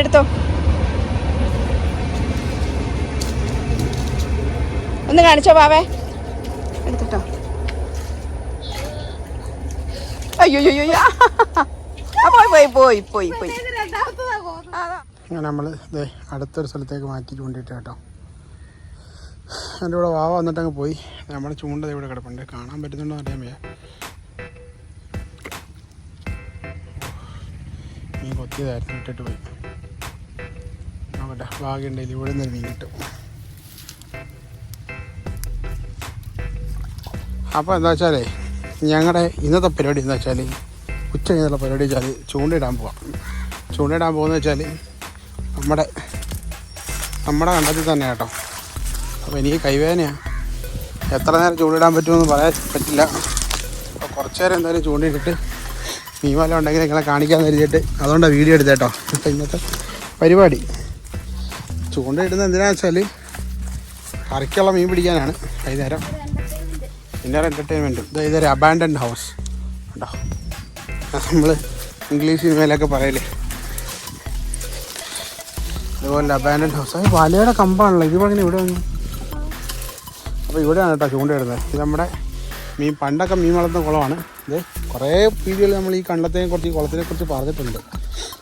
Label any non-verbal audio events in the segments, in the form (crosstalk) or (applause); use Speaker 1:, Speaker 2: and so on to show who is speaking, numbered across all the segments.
Speaker 1: എടുത്തോ. ഒന്ന് കാണിച്ചോ ബാവേ. എടുത്തിട്ടോ. അയ്യോ അയ്യോ പോയി പോയി പോയി പോയി
Speaker 2: അങ്ങനെ നമ്മൾ ഇതേ അടുത്തൊരു സ്ഥലത്തേക്ക് മാറ്റിയിട്ട് കൊണ്ടിട്ട് കേട്ടോ. എന്റെ കൂടെ വാവ വന്നിട്ട് അങ്ങ് പോയി. നമ്മുടെ ചൂണ്ട ദേ ഇവിടെ കിടപ്പുണ്ട്. കാണാൻ പറ്റുന്നുണ്ടോ അറിയാൻ വയ്യ. മീൻ കൊത്തിയതായിരുന്നു ഇട്ടിട്ട് പോയി. നോക്കട്ടെ ഭാഗ്യമുണ്ടെങ്കിൽ ഇവിടെ നിന്ന് മീൻ കിട്ടും. അപ്പോൾ എന്താ വെച്ചാലേ ഞങ്ങളുടെ ഇന്നത്തെ പരിപാടി എന്താ വെച്ചാൽ ഉച്ച കഴിഞ്ഞുള്ള പരിപാടി വെച്ചാൽ ചൂണ്ടിടാൻ പോവാം. ചൂണ്ടിടാൻ പോകുന്നത് വെച്ചാൽ നമ്മുടെ നമ്മുടെ കണ്ടത്തിൽ തന്നെ കേട്ടോ. അപ്പോൾ എനിക്ക് കൈവേദനയാണ്. എത്ര നേരം ചൂണ്ടിടാൻ പറ്റുമെന്ന് പറയാൻ പറ്റില്ല. അപ്പോൾ കുറച്ച് നേരം എന്തായാലും ചൂണ്ടിട്ടിട്ട് മീൻ വല്ല ഉണ്ടെങ്കിൽ നിങ്ങളെ കാണിക്കാൻ കരുതിയിട്ട് അതുകൊണ്ടാണ് വീഡിയോ എടുത്തേട്ടോ അപ്പോൾ ഇന്നത്തെ പരിപാടി. ചൂണ്ടയിടുന്നത് എന്തിനാണെന്ന് വെച്ചാൽ കറിക്കുള്ള മീൻ പിടിക്കാനാണ്. വൈകുന്നേരം. പിന്നെ എന്റർടൈൻമെന്റും ഇത് ഇതൊരു അബാൻഡൻ ഹൗസ് ഉണ്ടോ നമ്മൾ ഇംഗ്ലീഷ് സിനിമയിലൊക്കെ പറയലേ. അതുപോലെ അബാൻഡൻ ഹൗസ് അത് വലയുടെ കമ്പാണല്ലോ. ഇതിപ്പോൾ അങ്ങനെ ഇവിടെ വന്നു. അപ്പോൾ ഇവിടെയാണ് കേട്ടോ ചൂണ്ടയിടുന്നത്. ഇത് നമ്മുടെ മീൻ പണ്ടൊക്കെ മീൻ വളർത്തുന്ന കുളമാണ്. ഇത് കുറേ വീഡിയോയിൽ നമ്മൾ ഈ കണ്ടത്തിനെ കുറിച്ച് ഈ കുളത്തിനെ കുറിച്ച് പറഞ്ഞിട്ടുണ്ട്.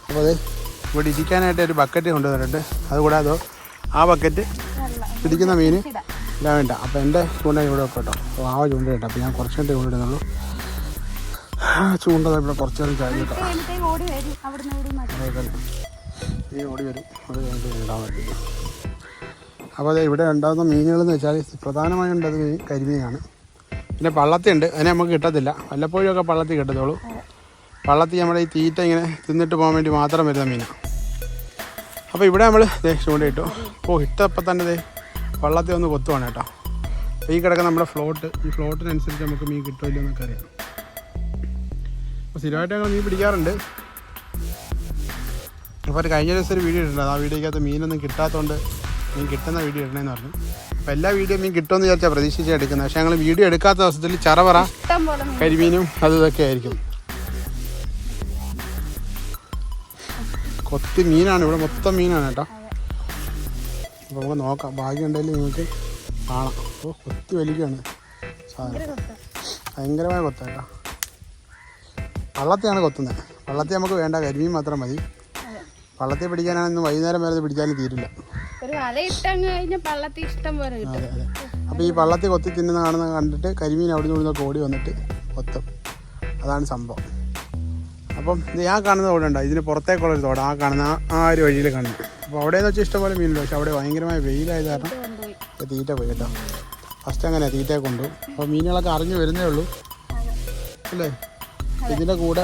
Speaker 2: അപ്പോൾ അത് ഇവിടെ ഇരിക്കാനായിട്ട് ഒരു ബക്കറ്റ് കൊണ്ടുവന്നിട്ടുണ്ട്. അതുകൂടാതെ ആ ബക്കറ്റ് പിടിക്കുന്ന മീൻ എല്ലാം വേണ്ട. അപ്പോൾ എന്റെ ചൂണ്ട ഇവിടെ വെക്കട്ടോ. കേട്ടോ അപ്പോൾ ആ ചൂണ്ട ഇട്ട അപ്പോൾ ഞാൻ കുറച്ച് നേരം ചൂണ്ടിടുന്നുള്ളൂ ആ ചൂണ്ട ഇവിടെ കുറച്ച് നേരം
Speaker 3: ഇവിടെ
Speaker 2: അതേപോലെ ഈ ഓടി വരും. കഴിഞ്ഞിട്ട് ഇടാൻ പറ്റില്ല. അപ്പോൾ അതെ ഇവിടെ ഉണ്ടാകുന്ന മീനുകളെന്ന് വെച്ചാൽ പ്രധാനമായും ഉണ്ടത് കരിമീനാണ്. പിന്നെ പള്ളത്തി ഉണ്ട് അതിനെ നമുക്ക് കിട്ടത്തില്ല. വല്ലപ്പോഴും ഒക്കെ പള്ളത്തി കിട്ടത്തുള്ളൂ. പള്ളത്തി നമ്മുടെ ഈ തീറ്റ ഇങ്ങനെ തിന്നിട്ട് പോകാൻ വേണ്ടി മാത്രം വരുന്ന മീനാണ് അപ്പോൾ ഇവിടെ നമ്മൾ ദേ ചൂണ്ടയിട്ടു. ഓ ഇട്ടപ്പോൾ തന്നെ ദേ വള്ളത്തിൽ ഒന്ന് കൊത്തുവാണ് കേട്ടോ. അപ്പോൾ ഈ കിടക്കുന്ന നമ്മുടെ ഫ്ലോട്ട് ഈ ഫ്ലോട്ടിനനുസരിച്ച് നമുക്ക് മീൻ കിട്ടുമല്ലോ എന്നൊക്കെ അറിയാം. അപ്പോൾ സ്ഥിരമായിട്ട് ഞങ്ങൾ മീൻ പിടിക്കാറുണ്ട്. അപ്പോൾ ഒരു കഴിഞ്ഞ ദിവസം ഒരു വീഡിയോ ഇട്ടിട്ടുണ്ട്. ആ വീഡിയോക്കകത്ത് മീനൊന്നും കിട്ടാത്തതുകൊണ്ട് മീൻ കിട്ടുന്ന വീഡിയോ ഇടണമെന്ന് പറഞ്ഞു. അപ്പോൾ എല്ലാ വീഡിയോ മീൻ കിട്ടുമെന്ന് വിചാരിച്ചാൽ പ്രതീക്ഷിച്ചാണ് എടുക്കുന്നത് പക്ഷേ ഞങ്ങൾ വീഡിയോ എടുക്കാത്ത ദിവസത്തിൽ ചറവറ കരിമീനും അതും ഇതൊക്കെ ആയിരിക്കും. കൊത്തി മീനാണ് ഇവിടെ മൊത്തം മീനാണ് കേട്ടോ. അപ്പോൾ നമുക്ക് നോക്കാം ഭാഗ്യം ഉണ്ടെങ്കിൽ നിങ്ങൾക്ക് കാണാം. അപ്പോൾ കൊത്തി വലിക്കുകയാണ് സാധനം. ഭയങ്കരമായ കൊത്ത കേട്ടോ. വള്ളത്തെയാണ് കൊത്തുന്നത്. വള്ളത്തെ നമുക്ക് വേണ്ട കരിമീൻ മാത്രം മതി. വള്ളത്തെ പിടിക്കാനാണെന്ന് വൈകുന്നേരം വരെ പിടിക്കാനും പിടിച്ചാലും തീരില്ല അതെ അപ്പോൾ ഈ വള്ളത്തെ കൊത്തി തിന്നുന്ന കാണുന്ന കണ്ടിട്ട് കരിമീൻ അവിടെ നിന്ന് ഓടി വന്നിട്ട് കൊത്തും. അതാണ് സംഭവം. അപ്പം ഞാൻ കാണുന്ന തോട് ഉണ്ടോ. ഇതിന് പുറത്തേക്കുള്ളൊരു തോട്. ആ കാണുന്ന ആ- ഒരു വഴിയിൽ കാണുന്നത് അപ്പോൾ അവിടെ എന്ന് വെച്ചാൽ ഇഷ്ടംപോലെ മീനുണ്ട്. പക്ഷെ അവിടെ ഭയങ്കരമായ വെയിലായത് കാരണം തീറ്റ പോയി കേട്ടോ. ഫസ്റ്റ് അങ്ങനെ തീറ്റ കൊണ്ടു. അപ്പോൾ മീനുകളൊക്കെ അറിഞ്ഞു വരുന്നേ ഉള്ളൂ. അല്ലേ? ഇതിന്റെ കൂടെ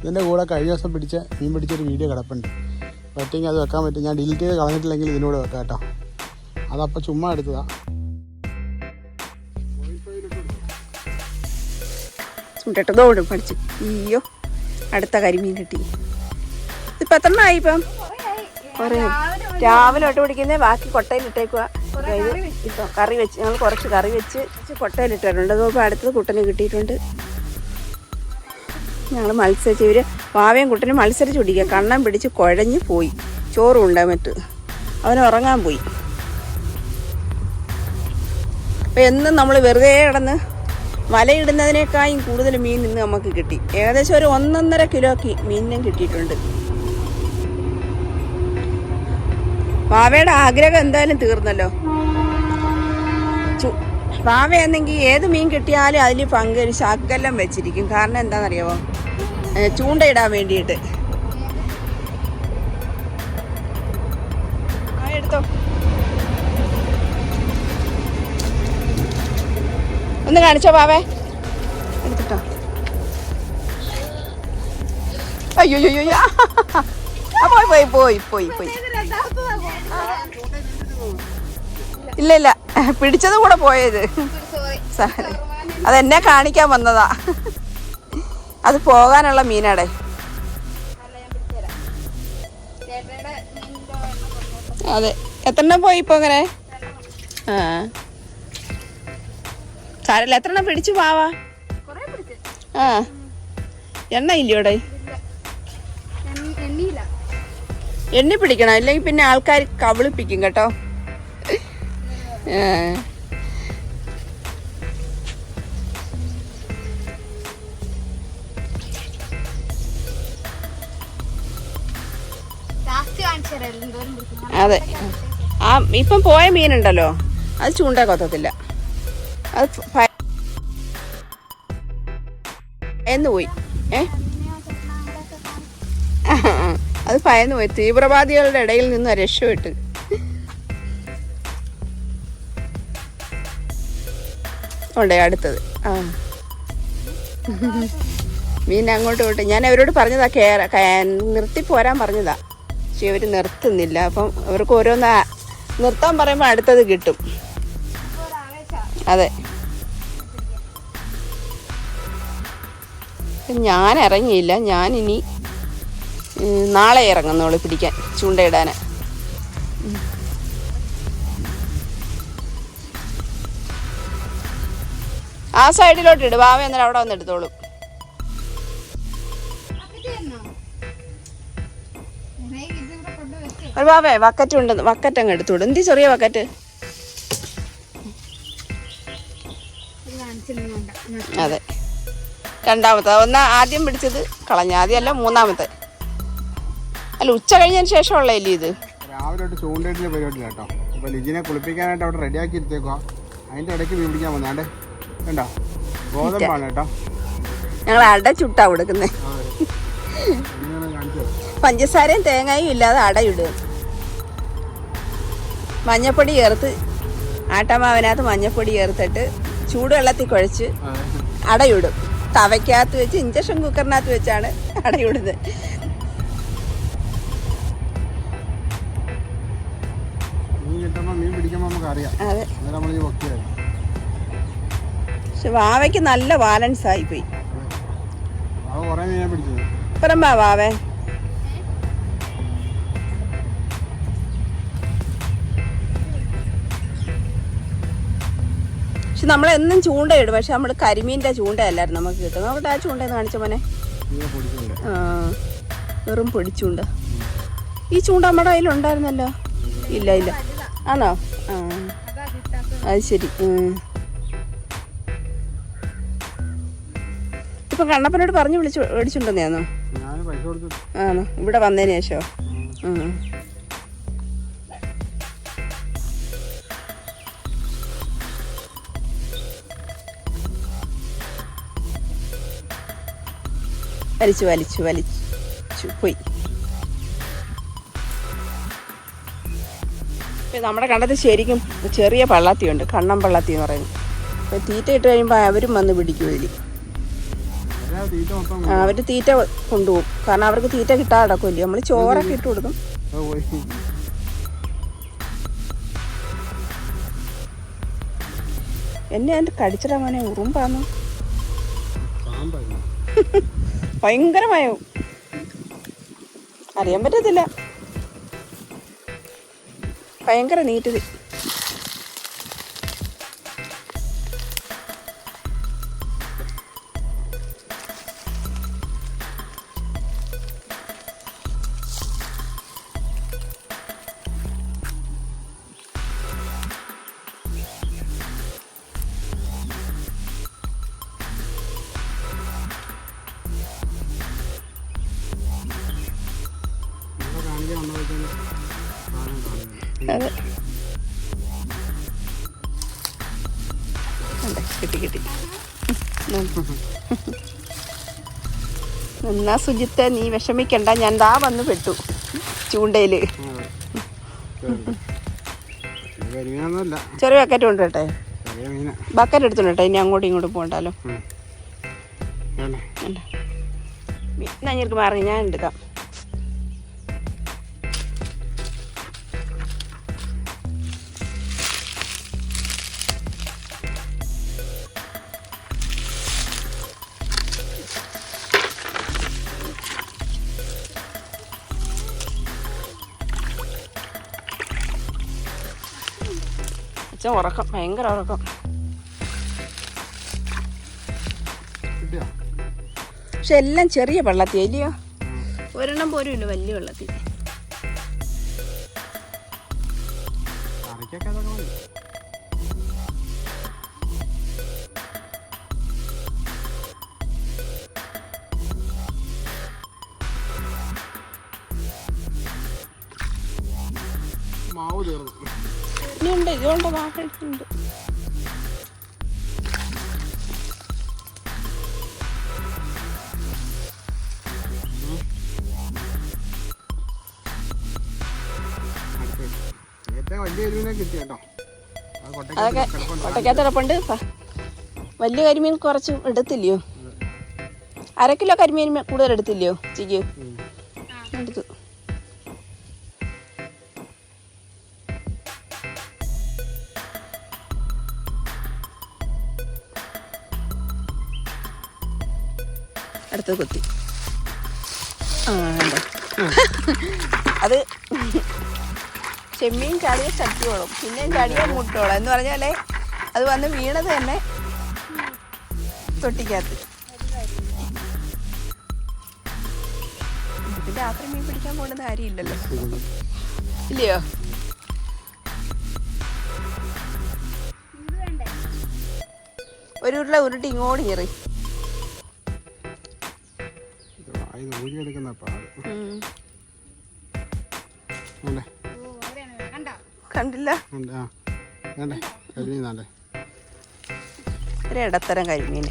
Speaker 2: ഇതിന്റെ കൂടെ കഴിഞ്ഞ ദിവസം പിടിച്ച മീൻ പിടിച്ചൊരു വീഡിയോ കിടപ്പുണ്ട്. പറ്റുമെങ്കിൽ അത് വെക്കാൻ പറ്റും. ഞാൻ ഡിലീറ്റ് ചെയ്ത് കളഞ്ഞിട്ടില്ലെങ്കിൽ ഇതിനോട് വെക്കാം കേട്ടോ. അതപ്പോൾ ചുമ്മാ എടുത്തതാ.
Speaker 1: ചുണ്ടിട്ട് ഓടും പഠിച്ചു. അയ്യോ. അടുത്ത കരിമീൻ കിട്ടി. ഇപ്പം എത്ര ആയി ഇപ്പം? കുറേ. രാവിലെ ഒട്ട് പിടിക്കുന്നേ ബാക്കി കൊട്ടയിൽ ഇട്ടേക്കുക ഇപ്പം കറി വെച്ച് ഞങ്ങൾ കുറച്ച് കറി വെച്ച് ഇട്ടിട്ടുണ്ട്. അതിപ്പോൾ അടുത്തത് കുട്ടന് കിട്ടിയിട്ടുണ്ട്. ഞങ്ങൾ മത്സരിച്ച് ഇവർ വാവയും കുട്ടനും മത്സരിച്ച് പിടിക്കുക. കണ്ണം പിടിച്ച് കുഴഞ്ഞ് പോയി. ചോറും ഉണ്ട് മറ്റ്. അവൻ ഉറങ്ങാൻ പോയി. അപ്പം എന്നും നമ്മൾ വെറുതെ കിടന്ന് വലയിടുന്നതിനേക്കാളും കൂടുതൽ മീൻ ഇന്ന് നമുക്ക് കിട്ടി. ഏകദേശം ഒരു ഒന്നൊന്നര കിലോക്ക് മീനിനും കിട്ടിയിട്ടുണ്ട്. പാവയുടെ ആഗ്രഹം എന്തായാലും തീർന്നല്ലോ. പാവയാണെങ്കിൽ ഏത് മീൻ കിട്ടിയാലും അതിൽ പങ്കൊരു ശകലം വെച്ചിരിക്കും. കാരണം എന്താണെന്നറിയാമോ ചൂണ്ടയിടാൻ വേണ്ടിയിട്ട്. ഒന്ന് കാണിച്ചോ ബാവേ. എടുത്തിട്ടോ. അയ്യോ അയ്യോ പോയി പോയി പോയി പോയി പോയി. ഇല്ല ഇല്ല. പിടിച്ചത് കൂടെ പോയത്. സാരം. അതെന്നെ കാണിക്കാൻ വന്നതാ. അത് പോകാനുള്ള മീനാടെ. അതെ. എത്ര പോയി ഇപ്പൊ അങ്ങനെ? ആ. സാരല്ല. എത്ര എണ്ണം പിടിച്ചു പാവാ? ആ. എണ്ണ ഇല്ലയോടെ എണ്ണി പിടിക്കണം. അല്ലെങ്കിൽ പിന്നെ ആൾക്കാർ കവിളിപ്പിക്കും കേട്ടോ. അതെ. ആ ഇപ്പം പോയ മീനുണ്ടല്ലോ. അത് ചൂണ്ട കൊത്തത്തില്ല. അത് ഭയന്ന് പോയി അത് ഭയന്ന് പോയി. തീവ്രവാദികളുടെ ഇടയിൽ നിന്ന് രക്ഷപ്പെട്ട്. ഉണ്ടേ അടുത്തത്. ആ. മീൻ അങ്ങോട്ട് വിട്ട്. ഞാൻ അവരോട് പറഞ്ഞതാ കയറ നിർത്തി പോരാൻ പറഞ്ഞതാ. പക്ഷെ അവർ നിർത്തുന്നില്ല. അപ്പം അവർക്ക് ഓരോന്ന് നിർത്താൻ പറയുമ്പോൾ അടുത്തത് കിട്ടും. അതെ. ഞാൻ ഇറങ്ങിയില്ല ഞാൻ ഇനി നാളെ ഇറങ്ങുന്നോളൂ പിടിക്കാൻ ചൂണ്ടയിടാൻ. ആ സൈഡിലോട്ട് ഇട്. ബാവ എന്നാൽ അവിടെ വന്ന് എടുത്തോളൂ. ഒരു ബാവേ വക്കറ്റ് ഉണ്ട്. വക്കറ്റ് അങ്ങ് എടുത്തോളൂ എന്തി ചെറിയ വക്കറ്റ്? അതെ. രണ്ടാമത്തെ. ഒന്ന് ആദ്യം പിടിച്ചത് കളഞ്ഞ ആദ്യമല്ല മൂന്നാമത്തെ. അല്ല ഉച്ച കഴിഞ്ഞതിന് ശേഷമുള്ള ഇല്ലേ ഇത്.
Speaker 2: രാവിലെ തൊട്ട് പരിപാടി കേട്ടോ. അപ്പോൾ ലിജിനെ കുളിപ്പിക്കാനായിട്ട് അവിടെ റെഡിയാക്കി ഇരുത്തേക്കുക അതിന്റെ ഇടയ്ക്ക് മീൻ പിടിക്കാൻ വന്നാണ്ട് കണ്ടോ? ഗോതമ്പാണ് കേട്ടോ.
Speaker 1: ഞങ്ങൾ ചുട്ടാ കൊടുക്കുന്നത് പഞ്ചസാരയും തേങ്ങയും ഇല്ലാതെ അടയിടുക മഞ്ഞപ്പൊടി ചേർത്ത് ആട്ടമാവിനകത്ത് മഞ്ഞപ്പൊടി ചേർത്തിട്ട് ചൂടുവെള്ളത്തിൽ കുഴച്ച് അടയിടും തവയ്ക്കകത്ത് വെച്ച് ഇഞ്ചക്ഷൻ കുക്കറിനകത്ത് വെച്ചാണ് അടയിടുന്നത് പക്ഷെ വാവയ്ക്ക് നല്ല ബാലൻസ് ആയിപ്പോയി.
Speaker 2: പിടിച്ചത്.
Speaker 1: ഇപ്പറമ്പാ വാവേ. പക്ഷെ നമ്മളെന്നും ചൂണ്ടയിടും. പക്ഷെ നമ്മൾ കരിമീന്റെ ചൂണ്ടയല്ലായിരുന്നു നമുക്ക് കിട്ടുന്നത്. നോക്കട്ടെ ആ ചൂണ്ട കാണിച്ച മോനെ? ആ വെറും പൊടിച്ചൂണ്ട. ഈ ചൂണ്ട നമ്മുടെ കയ്യിലുണ്ടായിരുന്നല്ലോ? ഇല്ല ഇല്ല. ആണോ? ആ. അത് ശരി. ഇപ്പൊ കണ്ണപ്പനോട് പറഞ്ഞു വിളിച്ചു
Speaker 2: കൊടുത്തു.
Speaker 1: ആണോ? ഇവിടെ വന്നതിന് ശേഷം ഉം. വലിച്ചു വലിച്ചു വലിച്ചു. പോയി. നമ്മുടെ കണ്ടത് ശരിക്കും ചെറിയ പള്ളത്തിയുണ്ട്. കണ്ണം പള്ളാത്തി എന്ന് പറയുന്നത്. അപ്പോൾ തീറ്റ ഇട്ട് കഴിയുമ്പോൾ അവരും വന്ന് പിടിക്കും ഇതിൽ അവർ തീറ്റ കൊണ്ടുപോകും. കാരണം അവർക്ക് തീറ്റ കിട്ടാതെ നമ്മൾ ചോറൊക്കെ ഇട്ട് കൊടുക്കും. എന്നെ അതിന്റെ കടിച്ചിടാൻ മോനെ ഉറുമ്പാന്ന്. ഭയങ്കരമായോ അറിയാൻ പറ്റത്തില്ല. ഭയങ്കര നീറ്റിൽ എന്നാ സുജിത്തെ നീ വിഷമിക്കണ്ട. ഞാൻ ദാ വന്ന് പെട്ടു.
Speaker 2: ചൂണ്ടയിൽ. ചെറുത്.
Speaker 1: ചെറിയ ബക്കറ്റ്
Speaker 2: മീന
Speaker 1: ബക്കറ്റ് എടുത്തുണ്ടട്ടെ ഇനി അങ്ങോട്ടും ഇങ്ങോട്ടും പോകണ്ടല്ലോ. എന്നാ ഞങ്ങൾക്ക് മാറി ഞാൻ എടുക്കാം ഉറക്കം ഭയങ്കര ഉറക്കം. പക്ഷെ എല്ലാം ചെറിയ വെള്ളത്തി അല്ലയോ ഒരെണ്ണം പോലും ഇല്ല വലിയ വെള്ളത്തിൽ അതൊക്കെ പ- വലിയ കരിമീൻ കുറച്ച് എടുത്തില്ലയോ? അര കിലോ കരിമീൻ കൂടുതൽ എടുത്തില്ലയോ? ചിക്ക്. എടുത്തു അടുത്ത് കുത്തി. ആ (laughs) അത് ചെമ്മീൻ ചാടിയ ചട്ടിയോളും പിന്നെയും ചാടിയ മുട്ടോളം. എന്ന് പറഞ്ഞാലേ അത് വന്ന് വീണത് തന്നെ തൊട്ടിക്കകത്ത്. രാത്രി മീൻ പിടിക്കാൻ പോകുന്നത് കാര്യമില്ലല്ലോ. ഇല്ലയോ? ഒരു ഉരുള ഉരുട്ടി ഇങ്ങോട്ട് കയറി.
Speaker 2: ഇത് ഊരിയെടുക്കുന്ന പാട്.
Speaker 1: കണ്ടില്ല.
Speaker 2: വേണ്ടേ കരിമീനാണ്ടേ
Speaker 1: ഒരു ഇടത്തരം കരിമീൻ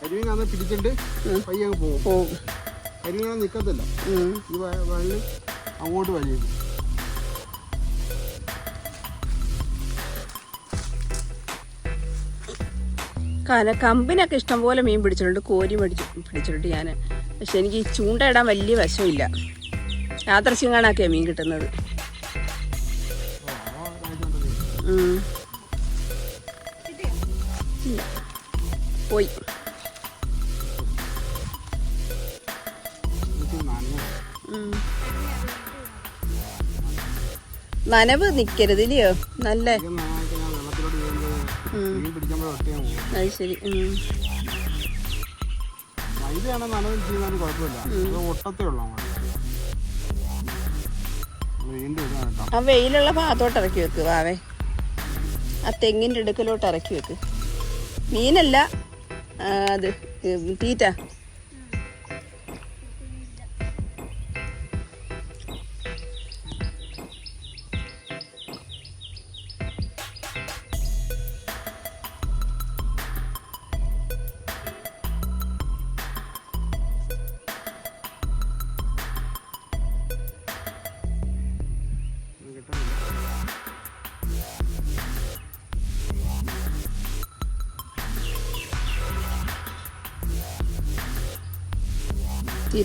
Speaker 2: കരിമീനാന്ന് പിടിച്ചിട്ട് പോകും. കരിമീനാ
Speaker 1: നിക്കത്തില്ല.
Speaker 2: ഈ വഴി അങ്ങോട്ട് വലിയും
Speaker 1: കാന കമ്പിനൊക്കെ ഇഷ്ടംപോലെ മീൻ പിടിച്ചിട്ടുണ്ട്. കോരി പിടിച്ചു പിടിച്ചിട്ടുണ്ട് ഞാൻ പക്ഷെ എനിക്ക് ഇടാൻ വലിയ വശമില്ല യാത്രശിങ്ങാണൊക്കെയാണ് മീൻ കിട്ടുന്നത്. പോയി. നനവ് നിൽക്കരുത് ഇല്ലയോ? നല്ല അത് ശരി.
Speaker 2: മൈദയാണ് നനവിൽ കുഴപ്പമില്ല. ഒട്ടത്തേ ഉള്ളൂ
Speaker 1: ആ വെയിലുള്ള ഭാഗത്തോട്ട് ഇറക്കി വെക്ക് വാവേ. ആ തെങ്ങിന്റെ ഇടുക്കലോട്ട് ഇറക്കി വെക്ക്. മീനല്ല അത് തീറ്റ.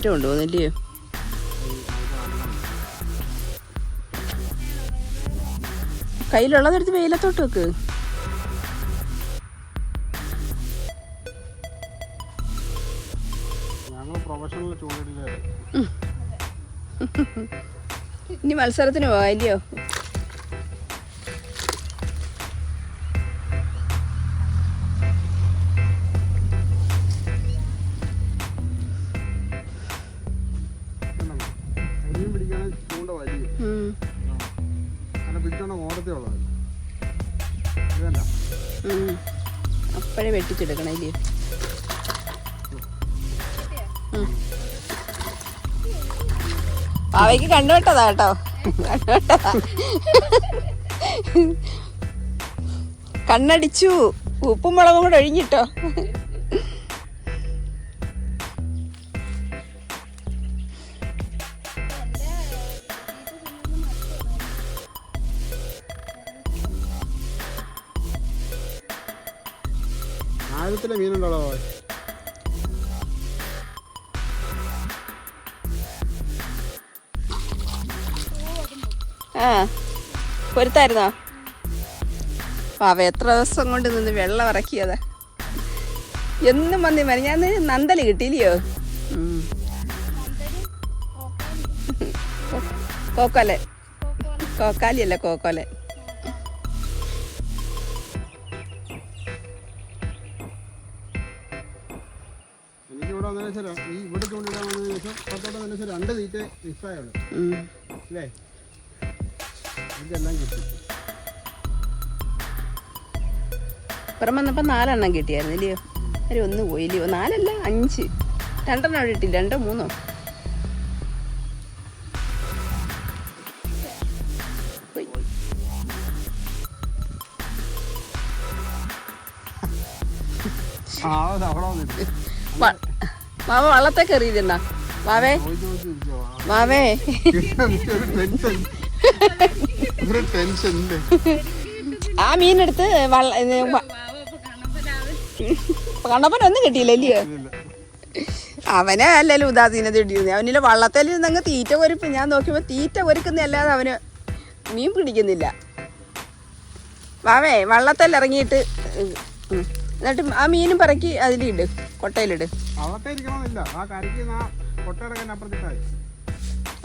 Speaker 1: തീറ്റ കൊണ്ടുപോകുന്നില്ലയോ കയ്യിലുള്ളതെടുത്ത് വെയിലത്തോട്ട് വെക്ക്. ഇനി മത്സരത്തിന് പോവാ ഇല്ലയോ? അപ്പോഴേ ഇല്ലേ? പാവയ്ക്ക് കണ്ടുവിട്ടതാ കേട്ടോ. കണ്ണടിച്ചു. ഉപ്പും മുളകും കൂടെ ഒഴിഞ്ഞിട്ടോ.
Speaker 2: ആഴത്തിലെ മീനുണ്ടോ
Speaker 1: ആ പൊരുത്തായിരുന്നോ? പാവ എത്ര ദിവസം കൊണ്ട് നിന്ന് വെള്ളം ഇറക്കിയത്. എന്നും വന്നി മതി ഞാൻ നന്തൽ കിട്ടിയില്ലയോ. കോക്കോലെ. കോക്കാലിയല്ല കോക്കോലെ.
Speaker 2: ഇവിടെ വന്നതിന് ശേഷം ഈ ഇവിടെ ചൂണ്ടിടാൻ വന്നതിന് ശേഷം പത്തോട്ട് വന്നതിന് ശേഷം രണ്ട് തീറ്റ മിസ്സായുള്ളൂ
Speaker 1: ഉം.
Speaker 2: അല്ലേ? ഇതെല്ലാം കിട്ടി.
Speaker 1: ഇപ്പുറം വന്നപ്പോൾ നാലെണ്ണം കിട്ടിയായിരുന്നു ഇല്ലയോ? ഒരു ഒന്ന് പോയി ഇല്ലയോ? നാലല്ല അഞ്ച്. രണ്ടെണ്ണം അവിടെ ഇട്ടില്ല രണ്ടോ മൂന്നോ.
Speaker 2: ആ അത് അവിടെ വന്നിട്ട്
Speaker 1: വ- മാവ വള്ളത്തെ
Speaker 2: ഒരു ടെൻഷൻ ഉണ്ട്.
Speaker 1: ആ മീനെടുത്ത് കണ്ണപ്പൻ ഒന്നും കിട്ടിയില്ല ഇല്ലയോ?
Speaker 2: ഇല്ല.
Speaker 1: അവനെ അല്ലല്ലോ ഉദാസീനത ഇട്ടിരുന്നത് അവനില്ല വള്ളത്തിൽ നിന്നങ്ങ് തീറ്റ കൊരുപ്പ്. ഞാൻ നോക്കിയപ്പോൾ തീറ്റ കൊരുക്കുന്ന അല്ലാതെ അവന് മീൻ പിടിക്കുന്നില്ല. വാവേ വള്ളത്തിൽ ഇറങ്ങിയിട്ട്. എന്നിട്ട് ആ മീനും പറക്കി അതിലിട്. കൊട്ടയിലിട്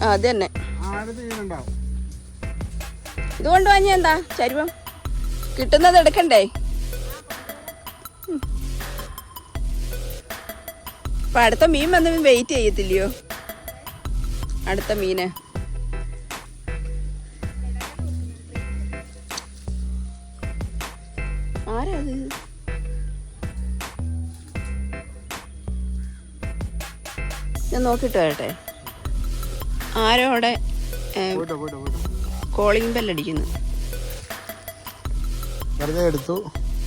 Speaker 2: ആ
Speaker 1: അത് തന്നെ.
Speaker 2: ആ അടുത്ത് മീനുണ്ടാവും
Speaker 1: ഇത് കൊണ്ടുപോഞ്ഞ എന്താ? ചരുവം? കിട്ടുന്നത് എടുക്കണ്ടേ? അപ്പൊ അടുത്ത മീൻ വന്ന് വെയിറ്റ് ചെയ്യത്തില്ലയോ? അടുത്ത മീന്. ഞാൻ നോക്കിട്ട് വരട്ടെ. ആരോ അവിടെ കോളിംഗ് ബെല്ലടിക്കുന്നു
Speaker 2: വെറുതെ എടുത്തു.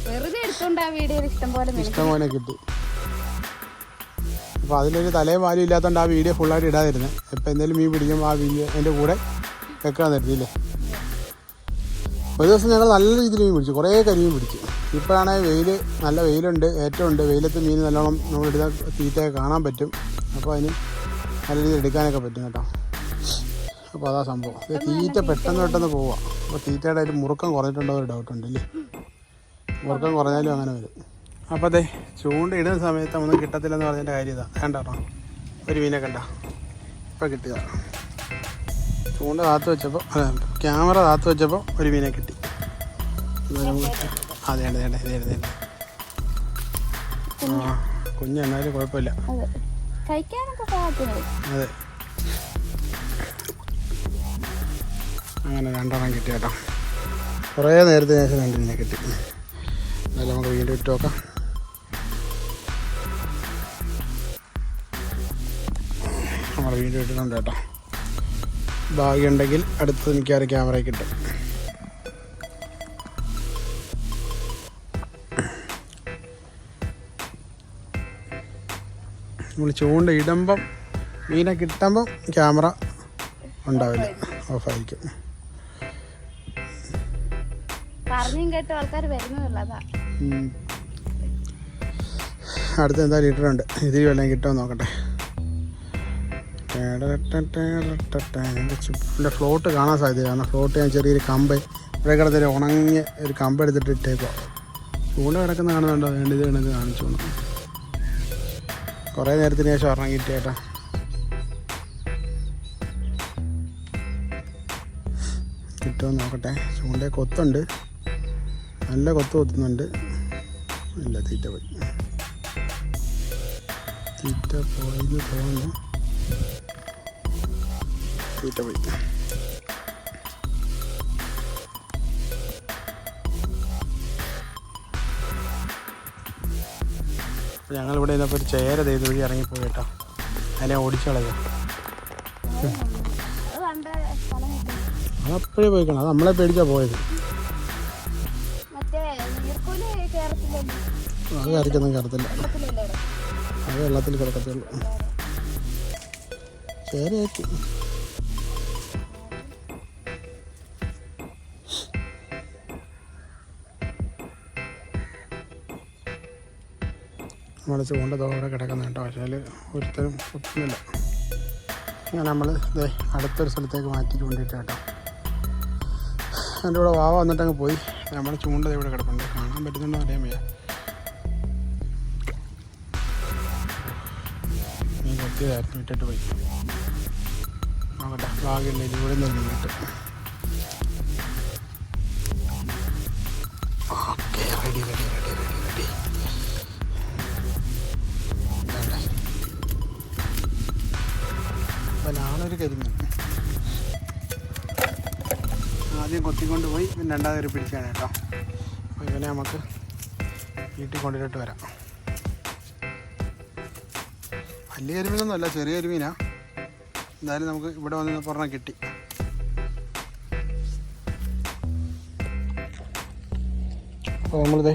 Speaker 3: വെറുതെ എടുത്തോണ്ട് ആ വീഡിയോയിൽ ഇഷ്ടം പോലെ
Speaker 2: ഇഷ്ടം പോലെ കിട്ടി. അപ്പോൾ അതിലൊരു തലയും വാലും ഇല്ലാത്തതുകൊണ്ട് ആ വീഡിയോ ഫുള്ളായിട്ട് ഇടാതിരുന്നത് ഇപ്പം എന്തെങ്കിലും മീൻ പിടിക്കുമ്പോൾ ആ വീഡിയോ എന്റെ കൂടെ വെക്കാൻ തരുന്നില്ലേ ഒരു ദിവസം ഞങ്ങൾ നല്ല രീതിയിൽ മീൻ പിടിച്ചു. കുറേ കരിമീൻ പിടിച്ചു. ഇപ്പോഴാണെങ്കിൽ വെയിൽ നല്ല വെയിലുണ്ട് ഏറ്റവും ഉണ്ട്. വെയിലത്ത് മീൻ നല്ലോണം നമ്മൾ ഇടുന്ന തീറ്റയൊക്കെ കാണാൻ പറ്റും. അപ്പോൾ അതിന് നല്ല രീതിയിൽ എടുക്കാനൊക്കെ പറ്റും കേട്ടോ. അപ്പോൾ അതാ സംഭവം. തീറ്റ പെട്ടെന്ന് പെട്ടെന്ന് പോവുക അപ്പോൾ തീറ്റയുടെ ഒരു മുറുക്കം കുറഞ്ഞിട്ടുണ്ടോ ഒരു ഡൗട്ട് ഉണ്ട് അല്ലേ മുറുക്കം കുറഞ്ഞാലും അങ്ങനെ വരും. അപ്പോൾ അതെ ചൂണ്ട ഇടുന്ന സമയത്ത് ഒന്നും കിട്ടത്തില്ലെന്ന് പറഞ്ഞതിന്റെ കാര്യം ഇതാ. കണ്ടോ ഒരു മീനെ കണ്ട. ഇപ്പം കിട്ടുക. ചൂണ്ട കാത്തു വെച്ചപ്പോൾ അതെ ക്യാമറ കാത്തു വെച്ചപ്പോൾ ഒരു മീനെ കിട്ടി. അതെ അതെ അതെ അതെ അതെ ആ കുഞ്ഞ് എന്നാലും കുഴപ്പമില്ല.
Speaker 3: കഴിക്കാനൊക്കെ
Speaker 2: അതെ. അങ്ങനെ രണ്ടെണ്ണം കിട്ടി കേട്ടോ. കുറേ നേരത്തെ ശേഷം രണ്ടിനെ കിട്ടി. എന്നാലും നമുക്ക് വീണ്ടും ഇട്ട് നോക്കാം. നമ്മൾ വീണ്ടും ഇട്ടിട്ടുണ്ട് കേട്ടോ. ഭാഗ്യമുണ്ടെങ്കിൽ അടുത്ത് എനിക്കാറ് ക്യാമറ കിട്ടും. നമ്മൾ ചൂണ്ട ഇടുമ്പം മീനെ കിട്ടുമ്പം ക്യാമറ ഉണ്ടാവില്ല. ഓഫായിരിക്കും. അടുത്ത് എന്താ ഇട്ടിട്ടുണ്ട് ഇതിൽ വെള്ളം കിട്ടുമോ നോക്കട്ടെ. എന്റെ ഫ്ലോട്ട് കാണാൻ സാധ്യത കാരണം ഫ്ലോട്ട് ഞാൻ ചെറിയൊരു കമ്പ് ഇവിടെ കിടന്നൊരു ഉണങ്ങിയ ഒരു കമ്പ് എടുത്തിട്ട് ഇട്ടേക്കോ ചൂണ്ട കിടക്കുന്ന കാണുന്നുണ്ടോ? വേണ്ട ഇത് കണക്ക് കാണിച്ചു. കുറേ നേരത്തിന് ശേഷം ഒരെണ്ണം കിട്ടിയേട്ടാ കിട്ടുമോ നോക്കട്ടെ. ചൂണ്ട കൊത്തുണ്ട്. നല്ല കൊത്ത് കൊത്തുന്നുണ്ട്. ഇല്ല തീറ്റ പോയി. തീറ്റ പോയി തോന്നുന്നു. തീറ്റ പോയി. അപ്പോൾ ഞങ്ങളിവിടെ ഇതപ്പോൾ ഒരു ചേര ചെയ്ത് വഴി ഇറങ്ങിപ്പോയി കേട്ടോ അതിനെ ഓടിച്ചു കളയാം അതപ്പോഴേ പോയിക്കണം. അത് നമ്മളെ പേടിച്ചാ പോയത്. അത് കയറത്തില്ല
Speaker 3: വെള്ളത്തിലല്ലേ
Speaker 2: അത് വെള്ളത്തിൽ കിടക്കത്തുള്ളൂ. ചേരയാക്കി നമ്മൾ ചൂണ്ട തോടെ കിടക്കുന്ന കേട്ടോ. പക്ഷേ ഒരുത്തരും കുത്തുന്നില്ല അങ്ങനെ നമ്മൾ ഇതേ അടുത്തൊരു സ്ഥലത്തേക്ക് മാറ്റി ചൂണ്ടിട്ട് കേട്ടോ. എന്റെ കൂടെ വാവ വന്നിട്ടങ്ങ് പോയി. നമ്മുടെ ചൂണ്ട ഇവിടെ കിടപ്പുണ്ട്. കാണാൻ പറ്റുന്നുണ്ടോ അറിയാൻ വയ്യ. ഞാൻ കൊത്തിയതായിരുന്നു ഇട്ടിട്ട് പോയി. നോക്കട്ടെ ഭാഗ്യമുണ്ടെങ്കിൽ ഇവിടെ നിന്ന് കിട്ടും കരിമീൻ ആദ്യം കൊത്തിക്കൊണ്ട് പോയി പിന്നെ രണ്ടാമത് ഒരു പിടിച്ചാണ് കേട്ടോ. അപ്പോൾ ഇവനെ നമുക്ക് വീട്ടിൽ കൊണ്ടിട്ട് വരാം. വലിയ കരിമീനൊന്നും അല്ല ചെറിയ കരിമീനാ എന്തായാലും നമുക്ക് ഇവിടെ വന്ന് പറഞ്ഞാൽ കിട്ടി. അപ്പോൾ നമ്മളിതേ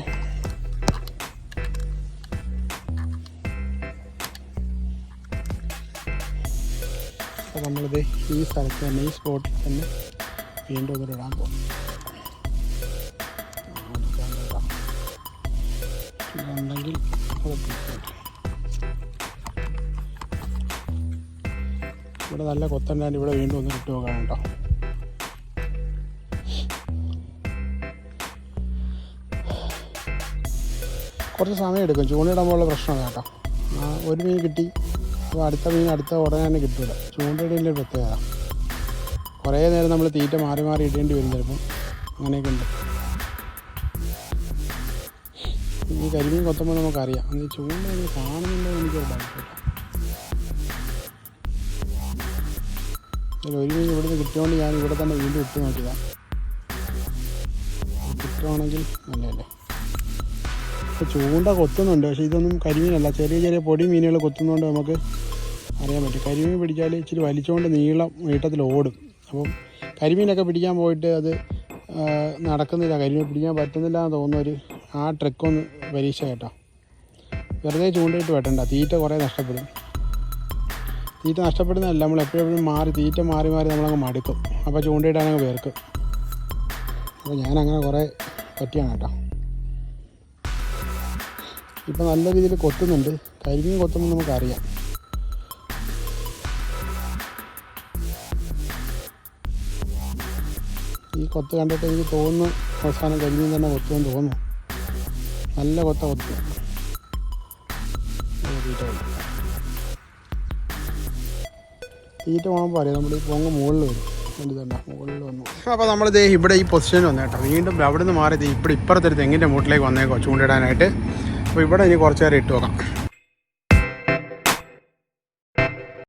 Speaker 2: നമ്മളിത് ഈ സ്ഥലത്ത് തന്നെ ഈ സ്പോട്ടിൽ തന്നെ വീണ്ടും ഒന്നിട്ട് ഇടാൻ ഇവിടെ നല്ല കൊത്തണ്ടാണ്ട് ഇവിടെ വീണ്ടും ഒന്ന് ഇട്ട് നോക്കണം കേട്ടോ. കുറച്ച് സമയം എടുക്കും. ചൂണ്ടയിടുമ്പോഴുള്ള പ്രശ്നമാണ് കേട്ടോ. ഒരു മീൻ കിട്ടി. അപ്പോൾ അടുത്ത മീൻ അടുത്ത ഉടനെ തന്നെ കിട്ടില്ല ചൂണ്ടയിടേണ്ട ഒരു പ്രത്യേകത. കുറേ നേരം നമ്മൾ തീറ്റ മാറി മാറി ഇടേണ്ടി വരും ചിലപ്പം. അങ്ങനെയൊക്കെ ഉണ്ട്. ഈ കരിമീൻ കൊത്തുമ്പോൾ നമുക്കറിയാം. അങ്ങനെ ചൂണ്ട ഒന്ന് കാണുന്നുണ്ടോ എന്ന് എനിക്കൊരു ഡൗട്ട് ഇതിൽ ഒരു മീൻ ഇവിടുന്ന് കിട്ടിയോണ്ട് ഞാൻ ഇവിടെ തന്നെ വീണ്ടും ഇട്ട് നോക്കിയതാണ് കിട്ടുവാണെങ്കിൽ നല്ലതല്ലേ? ഇപ്പോൾ ചൂണ്ട കൊത്തുന്നുണ്ട്. പക്ഷേ ഇതൊന്നും കരിമീനല്ല. ചെറിയ ചെറിയ പൊടി മീനുകൾ കൊത്തുന്നതുകൊണ്ട് നമുക്ക് അറിയാൻ പറ്റും. കരിമീൻ പിടിച്ചാൽ ഇച്ചിരി വലിച്ചുകൊണ്ട് നീളം നീട്ടത്തിൽ ഓടും. അപ്പം കരിമീനൊക്കെ പിടിക്കാൻ പോയിട്ട് അത് നടക്കുന്നില്ല. കരിമീൻ പിടിക്കാൻ പറ്റുന്നില്ല എന്ന് തോന്നുന്ന ഒരു ആ ട്രിക്കൊന്ന് പരീക്ഷ കേട്ടോ. വെറുതെ ചൂണ്ടയിട്ട് വെട്ടണ്ട. തീറ്റ കുറേ നഷ്ടപ്പെടും. തീറ്റ നഷ്ടപ്പെടുന്നതല്ല. നമ്മൾ എപ്പോഴും മാറി തീറ്റ മാറി മാറി നമ്മളങ്ങ് മടുക്കും. അപ്പോൾ ചൂണ്ടയിട്ടാണെങ്കിൽ വേർക്കും. അപ്പോൾ ഞാനങ്ങനെ കുറേ പറ്റിയാണ് കേട്ടോ. ഇപ്പം നല്ല രീതിയിൽ കൊത്തുന്നുണ്ട്. കരിമീൻ കൊത്തുമ്പോൾ നമുക്കറിയാം. കൊത്ത് കണ്ടിട്ട് എനിക്ക് തോന്നുന്നു അവസാനം കരിമീൻ തന്നെ കൊത്തുമെന്ന് തോന്നുന്നു. നല്ല കൊത്ത കൊത്ത്. തീറ്റ പോകുമ്പോൾ അറിയാം നമ്മൾ ഈ പൊങ്ങ് മുകളിൽ വരും. മുകളിൽ വന്നു. അപ്പോൾ നമ്മൾ നമ്മളിത് ഇവിടെ ഈ പൊസിഷനിൽ വന്നു കേട്ടോ വീണ്ടും അവിടെ നിന്ന് മാറി ദേ ഇവിടെ ഇപ്പുറത്തൊരു തെങ്ങിന്റെ മൂട്ടിലേക്ക് വന്നേക്കോ ചൂണ്ടിടാനായിട്ട്. അപ്പോൾ ഇവിടെ ഇനി കുറച്ച് നേരം ഇട്ട് നോക്കാം.